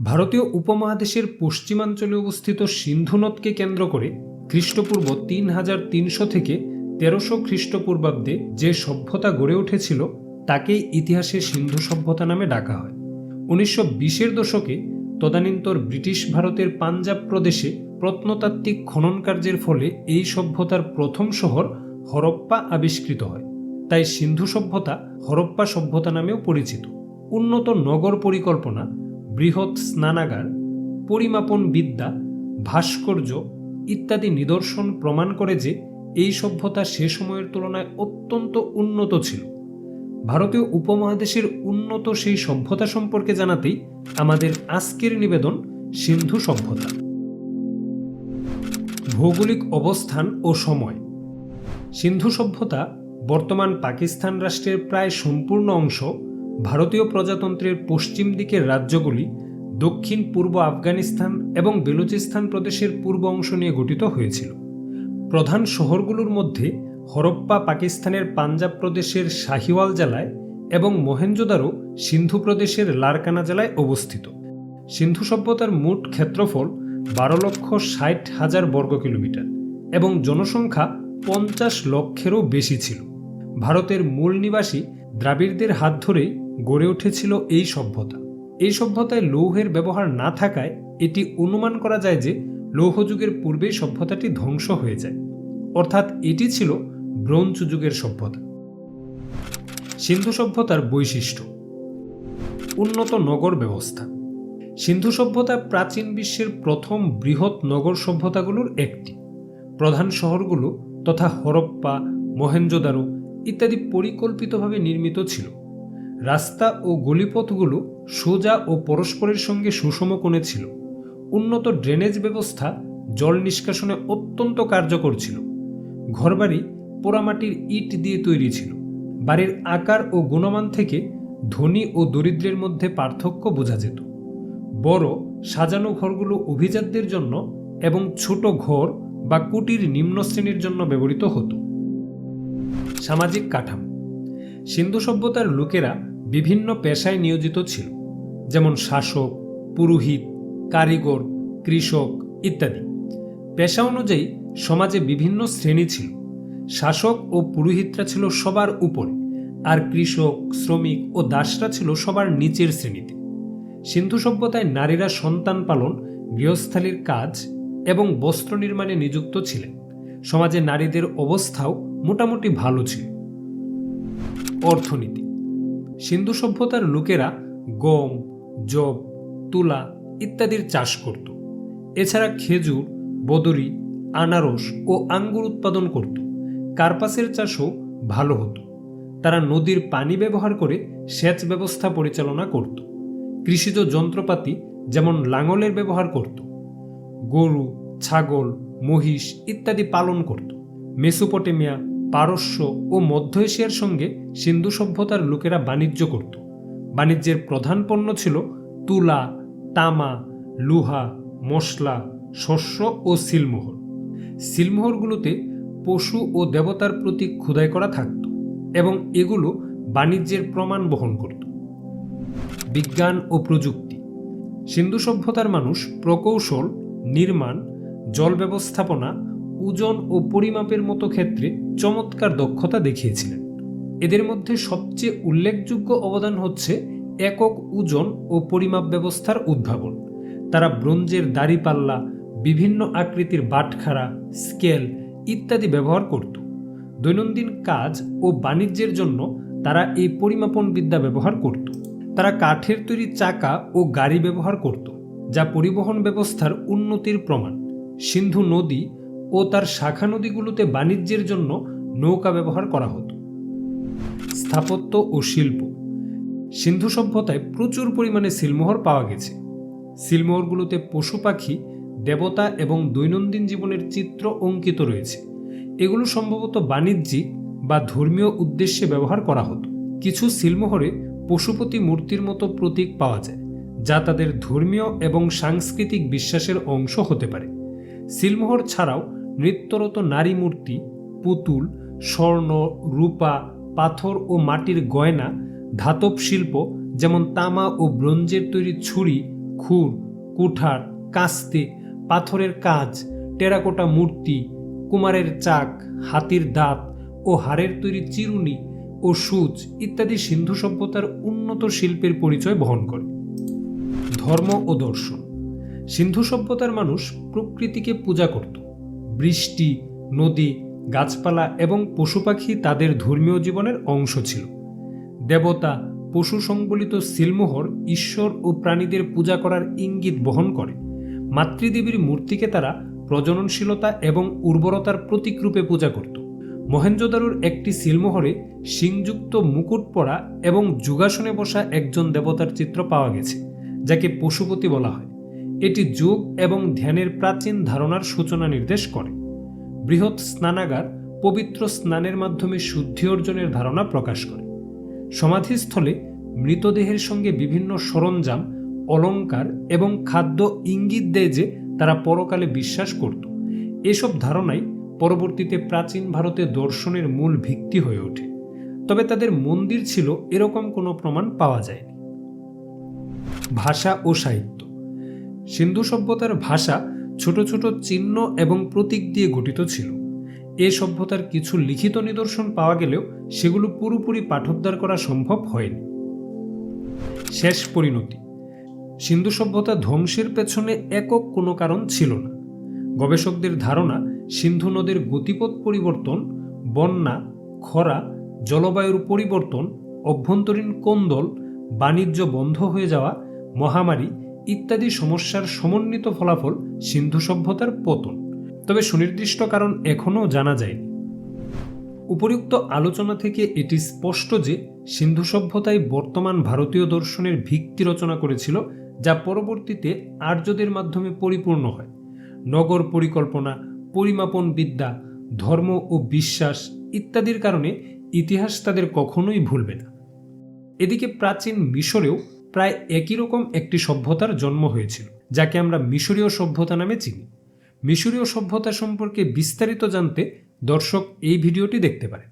ভারতীয় উপমহাদেশের পশ্চিমাঞ্চলে অবস্থিত সিন্ধু নদকে কেন্দ্র করে খ্রিস্টপূর্ব তিন হাজার তিনশো থেকে তেরোশো খ্রিস্টপূর্বাব্দে যে সভ্যতা গড়ে উঠেছিল তাকেই ইতিহাসে সিন্ধু সভ্যতা নামে ডাকা হয়। উনিশশো বিশের দশকে তদানীন্তর ব্রিটিশ ভারতের পাঞ্জাব প্রদেশে প্রত্নতাত্ত্বিক খনন কার্যের ফলে এই সভ্যতার প্রথম শহর হরপ্পা আবিষ্কৃত হয়। তাই সিন্ধু সভ্যতা হরপ্পা সভ্যতা নামেও পরিচিত। উন্নত নগর পরিকল্পনা বৃহৎ স্নানাগার, পরিমাপন বিদ্যা, ভাস্কর্য ইত্যাদি নিদর্শন প্রমাণ করে যে এই সভ্যতা সে সময়ের তুলনায় অত্যন্ত উন্নত ছিল। ভারতীয় উপমহাদেশের উন্নত সেই সভ্যতা সম্পর্কে জানাতেই আমাদের আজকের নিবেদন সিন্ধু সভ্যতা। ভৌগোলিক অবস্থান ও সময়। সিন্ধু সভ্যতা বর্তমান পাকিস্তান রাষ্ট্রের প্রায় সম্পূর্ণ অংশ ভারতীয় প্রজাতন্ত্রের পশ্চিম দিকের রাজ্যগুলি দক্ষিণ, পূর্ব আফগানিস্তান এবং বেলুচিস্তান প্রদেশের পূর্ব অংশ নিয়ে গঠিত হয়েছিল। প্রধান শহরগুলোর মধ্যে হরপ্পা পাকিস্তানের পাঞ্জাব প্রদেশের শাহিওয়াল জেলায় এবং মহেঞ্জোদারো সিন্ধু প্রদেশের লারকানা জেলায় অবস্থিত। সিন্ধু সভ্যতার মোট ক্ষেত্রফল বারো লক্ষ ষাট হাজার বর্গ কিলোমিটার এবং জনসংখ্যা পঞ্চাশ লক্ষেরও বেশি ছিল। ভারতের মূল নিবাসী দ্রাবিড়দের হাত ধরেই গড়ে উঠেছিল এই সভ্যতা। এই সভ্যতায় লৌহের ব্যবহার না থাকায় এটি অনুমান করা যায় যে লৌহযুগের পূর্বেই সভ্যতাটি ধ্বংস হয়ে যায়। অর্থাৎ এটি ছিল ব্রোঞ্জ যুগের সভ্যতা। সিন্ধু সভ্যতার বৈশিষ্ট্য। উন্নত নগর ব্যবস্থা। সিন্ধু সভ্যতা প্রাচীন বিশ্বের প্রথম বৃহৎ নগর সভ্যতাগুলোর একটি। প্রধান শহরগুলো তথা হরপ্পা মহেঞ্জোদারো ইত্যাদি পরিকল্পিতভাবে নির্মিত ছিল। রাস্তা ও গলিপথগুলো সোজা ও পরস্পরের সঙ্গে সুষম কোণে ছিল। উন্নত ড্রেনেজ ব্যবস্থা জল নিষ্কাশনে অত্যন্ত কার্যকর ছিল। ঘরবাড়ি পোড়ামাটির ইট দিয়ে তৈরি ছিল। বাড়ির আকার ও গুণমান থেকে ধনী ও দরিদ্রের মধ্যে পার্থক্য বোঝা যেত। বড়, সাজানো ঘরগুলো অভিজাতদের জন্য এবং ছোট ঘর বা কুটির নিম্ন শ্রেণির জন্য ব্যবহৃত হতো। সামাজিক কাঠামো সিন্ধু সভ্যতার লোকেরা বিভিন্ন পেশায় নিয়োজিত ছিল, যেমন শাসক, পুরোহিত, কারিগর, কৃষক ইত্যাদি। পেশা অনুযায়ী সমাজে বিভিন্ন শ্রেণি ছিল। শাসক ও পুরোহিতরা ছিল সবার উপরে, আর কৃষক, শ্রমিক ও দাসরা ছিল সবার নিচের শ্রেণীতে। সিন্ধু সভ্যতায় নারীরা সন্তান পালন, গৃহস্থালির কাজ এবং বস্ত্র নির্মাণে নিযুক্ত ছিলেন। সমাজে নারীদের অবস্থাও মোটামুটি ভালো ছিল। অর্থনীতি। সিন্ধু সভ্যতার লোকেরা গম জব তুলা ইত্যাদির চাষ করত। এছাড়া খেজুর, বদরি, আনারস ও আঙ্গুর উৎপাদন করত। কার্পাসের চাষও ভালো হতো। তারা নদীর পানি ব্যবহার করে সেচ ব্যবস্থা পরিচালনা করত। কৃষিজ যন্ত্রপাতি যেমন লাঙলের ব্যবহার করত। গরু, ছাগল, মহিষ ইত্যাদি পালন করত। মেসোপটেমিয়া পারস্য ও মধ্য এশিয়ার সঙ্গে সিন্ধু সভ্যতার লোকেরা বাণিজ্য করত। বাণিজ্যের প্রধান পণ্য ছিল তুলা, তামা, লুহা, মশলা, শস্য ও সিলমোহর। সিলমোহরগুলোতে পশু ও দেবতার প্রতীক খোদাই করা থাকত এবং এগুলো বাণিজ্যের প্রমাণ বহন করত। বিজ্ঞান ও প্রযুক্তি। সিন্ধু সভ্যতার মানুষ প্রকৌশল, নির্মাণ, জল ব্যবস্থাপনা ওজন ও পরিমাপের মতো ক্ষেত্রে চমৎকার দক্ষতা দেখিয়েছিলেন। এদের মধ্যে সবচেয়ে উল্লেখযোগ্য অবদান হচ্ছে একক ওজন ও পরিমাপ ব্যবস্থার উদ্ভাবন। তারা ব্রোঞ্জের দাড়িপাল্লা, বিভিন্ন আকৃতির বাটখারা, স্কেল ইত্যাদি ব্যবহার করত। দৈনন্দিন কাজ ও বাণিজ্যের জন্য তারা এই পরিমাপন বিদ্যা ব্যবহার করত। তারা কাঠের তৈরি চাকা ও গাড়ি ব্যবহার করত, যা পরিবহন ব্যবস্থার উন্নতির প্রমাণ। সিন্ধু নদী ও তার শাখা নদীগুলোতে বাণিজ্যের জন্য নৌকা ব্যবহার করা হতো। স্থাপত্য ও শিল্প। সিন্ধু সভ্যতায় প্রচুর পরিমাণে সিলমোহর পাওয়া গেছে। সিলমোহরগুলোতে পশু পাখি, দেবতা এবং দৈনন্দিন জীবনের চিত্র অঙ্কিত রয়েছে। এগুলো সম্ভবত বাণিজ্যিক বা ধর্মীয় উদ্দেশ্যে ব্যবহার করা হতো। কিছু সিলমোহরে পশুপতি মূর্তির মতো প্রতীক পাওয়া যায়, যা তাদের ধর্মীয় এবং সাংস্কৃতিক বিশ্বাসের অংশ হতে পারে। সিলমোহর ছাড়াও নৃত্যরত নারী মূর্তি পুতুল, স্বর্ণ, রূপা, পাথর ও মাটির গয়না, ধাতব শিল্প যেমন তামা ও ব্রোঞ্জের তৈরি ছুরি, খুর, কুঠার, কাস্তে, পাথরের কাজ, টেরাকোটা মূর্তি, কুমারের চাক, হাতির দাঁত ও হাড়ের তৈরি চিরুনি ও সূচ ইত্যাদি সিন্ধু সভ্যতার উন্নত শিল্পের পরিচয় বহন করে। ধর্ম ও দর্শন। সিন্ধু সভ্যতার মানুষ প্রকৃতিকে পূজা করত। বৃষ্টি, নদী, গাছপালা এবং পশু পাখি তাদের ধর্মীয় জীবনের অংশ ছিল। দেবতা, পশু সংবলিত সিলমোহর ঈশ্বর ও প্রাণীদের পূজা করার ইঙ্গিত বহন করে। মাতৃদেবীর মূর্তিকে তারা প্রজননশীলতা এবং উর্বরতার প্রতীকরূপে পূজা করত। মহেঞ্জোদারোর একটি সিলমোহরে শিংযুক্ত মুকুট পরা এবং যোগাসনে বসা একজন দেবতার চিত্র পাওয়া গেছে, যাকে পশুপতি বলা হয়। এটি যোগ এবং ধ্যানের প্রাচীন ধারণার সূচনা নির্দেশ করে। বৃহৎ স্নানাগার পবিত্র স্নানের মাধ্যমে শুদ্ধি অর্জনের ধারণা প্রকাশ করে। সমাধিস্থলে মৃতদেহের সঙ্গে বিভিন্ন সরঞ্জাম অলঙ্কার এবং খাদ্য ইঙ্গিত দেয় যে তারা পরকালে বিশ্বাস করত। এসব ধারণাই পরবর্তীতে প্রাচীন ভারতে দর্শনের মূল ভিত্তি হয়ে ওঠে। তবে তাদের মন্দির ছিল এরকম কোনো প্রমাণ পাওয়া যায়নি। ভাষা ও সাহিত্য সিন্ধু সভ্যতার ভাষা ছোট ছোট চিহ্ন এবং প্রতীক দিয়ে গঠিত ছিল। এ সভ্যতার কিছু লিখিত নিদর্শন পাওয়া গেলেও সেগুলো পুরোপুরি পাঠোদ্ধার করা সম্ভব হয়নি। শেষ পরিণতি। সিন্ধু সভ্যতা ধ্বংসের পেছনে একক কোনো কারণ ছিল না। গবেষকদের ধারণা, সিন্ধু নদের গতিপথ পরিবর্তন, বন্যা, খরা, জলবায়ুর পরিবর্তন, অভ্যন্তরীণ কোন্দল, বাণিজ্য বন্ধ হয়ে যাওয়া, মহামারী ইত্যাদি সমস্যার সমন্বিত ফলাফল সিন্ধু সভ্যতার পতন। তবে সুনির্দিষ্ট কারণ এখনও জানা যায়নি। উপরিউক্ত আলোচনা থেকে এটি স্পষ্ট যে সিন্ধু সভ্যতায় বর্তমান ভারতীয় দর্শনের ভিত্তি রচনা করেছিল, যা পরবর্তীতে আর্যদের মাধ্যমে পরিপূর্ণ হয়। নগর পরিকল্পনা, পরিমাপন বিদ্যা, ধর্ম ও বিশ্বাস ইত্যাদির কারণে ইতিহাস তাদের কখনোই ভুলবে না। এদিকে প্রাচীন মিশরেও প্রায় একই রকম একটি সভ্যতার জন্ম হয়েছিল, যাকে আমরা মিশরীয় সভ্যতা নামে চিনি। মিশরীয় সভ্যতা সম্পর্কে বিস্তারিত জানতে দর্শক এই ভিডিওটি দেখতে পারেন।